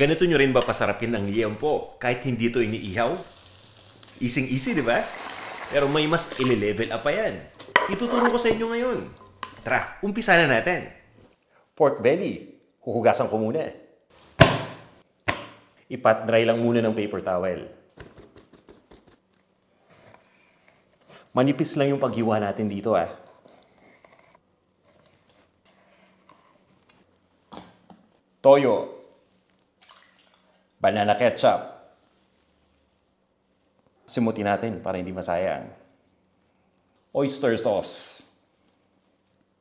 Ganito nyo rin ba pasarapin ang liempo kahit hindi ito iniihaw? Easy-easy, di ba? Pero may mas ile-level up pa yan. Ituturo ko sa inyo ngayon. Tara, umpisa na natin. Pork belly. Huhugasan ko muna. Ipat dry lang muna ng paper towel. Manipis lang yung paghiwa natin dito ah. Toyo. Banana ketchup. Simutin natin para hindi masayang. Oyster sauce.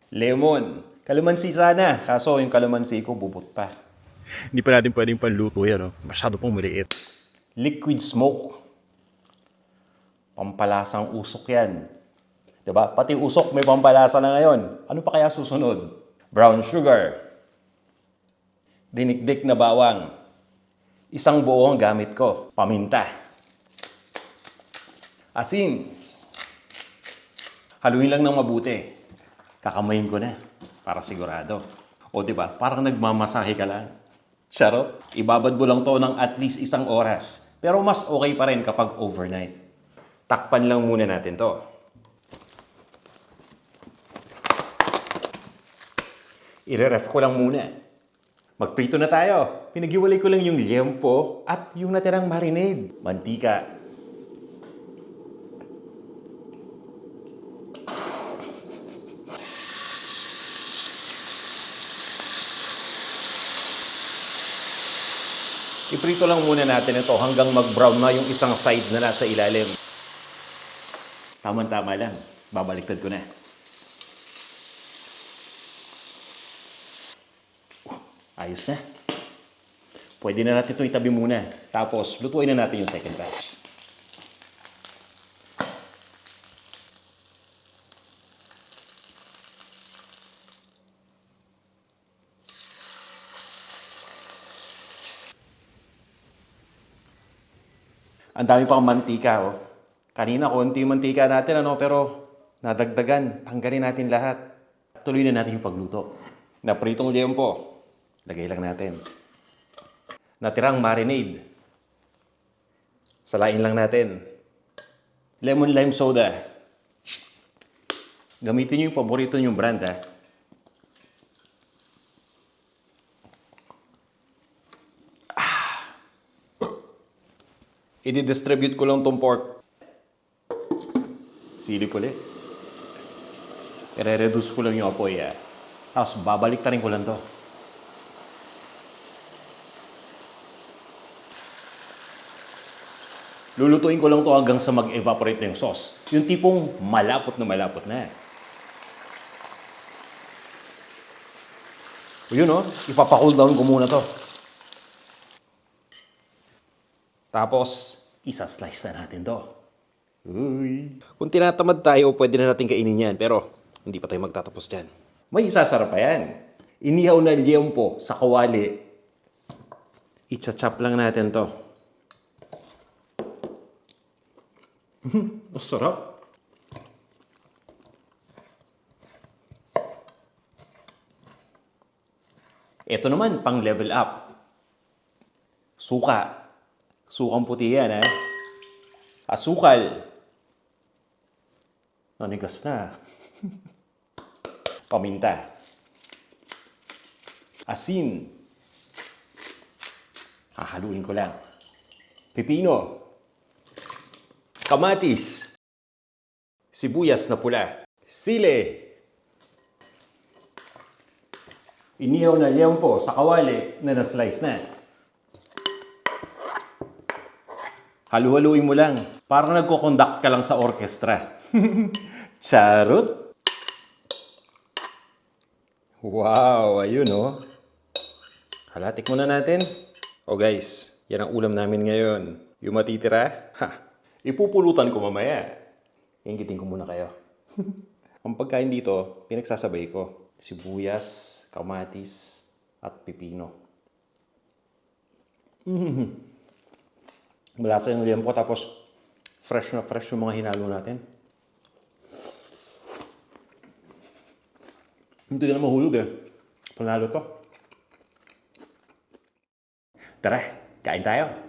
Lemon. Kalamansi sana. Kaso yung kalamansi ko bubot pa. Hindi pa natin pwedeng panluto yan, no? Masyado pong maliit. Liquid smoke. Pampalasang usok yan. 'Di ba? Pati usok may pampalasa na ngayon. Ano pa kaya susunod? Brown sugar. Dinikdik na bawang. Isang buo ang gamit ko. Paminta. Asin. Haluin lang ng mabuti. Kakamayin ko na para sigurado. O 'di ba? Parang nagmamasahe ka lang. Charot. Ibabad mo lang to ng at least isang oras. Pero mas okay pa rin kapag overnight. Takpan lang muna natin to. Ire-ref ko lang muna. Magprito na tayo. Pinaghiwalay ko lang yung liempo at yung natirang marinade. Mantika. Iprito lang muna natin ito hanggang mag-brown na yung isang side na nasa ilalim. Tama-tama lang. Babaliktad ko na. Ayos na. Pwede na natin ito itabi muna. Tapos, lutuin na natin yung second batch. Ang dami pang mantika, oh. Kanina, konti yung mantika natin, ano, pero nadagdagan. Tanggalin natin lahat. Tuloy na natin yung pagluto. Napritong liempo. Lagay lang natin. Natirang marinade. Salain lang natin. Lemon lime soda. Gamitin nyo yung paborito nyong brand, ha. I-distribute ko lang tong pork. Silip ulit. I-reduce ko lang yung apoy, ah. Tapos babalik ta rin ko lang to. Lulutuin ko lang to hanggang sa mag-evaporate na yung sauce. Yung tipong malapot na malapot na. O yun oh, ipapa-cool down ko muna to. Tapos, isa-slice na natin to. Uy. Kung tinatamad tayo, pwede na natin kainin yan. Pero, hindi pa tayo magtatapos dyan. May isasarap pa yan. Inihaw na liempo sa kawali. Icha-chop lang natin to. Masarap. Ito naman, pang level up. Suka. Sukang puti yan, eh. Asukal. Nanigas na. Paminta. Asin. Hahaluin ko lang. Pipino. Kamatis. Sibuyas na pula. Sile. Inihaw na liempo sa kawali na na-slice na. Halu-haluin mo lang. Parang nagko-conduct ka lang sa orchestra. Charot! Wow, ayun oh. Halatik muna natin. Oh guys, yan ang ulam namin ngayon. Yung matitira, ha, ipupulutan ko mamaya. Inggitin ko muna kayo. ang pagkain dito, pinagsasabay ko. Sibuyas, kamatis, at pipino. Malasa yung liempo tapos fresh na fresh yung mga hinalo natin. Hindi ka na mahulog eh. Panalo to. Tara, kain tayo.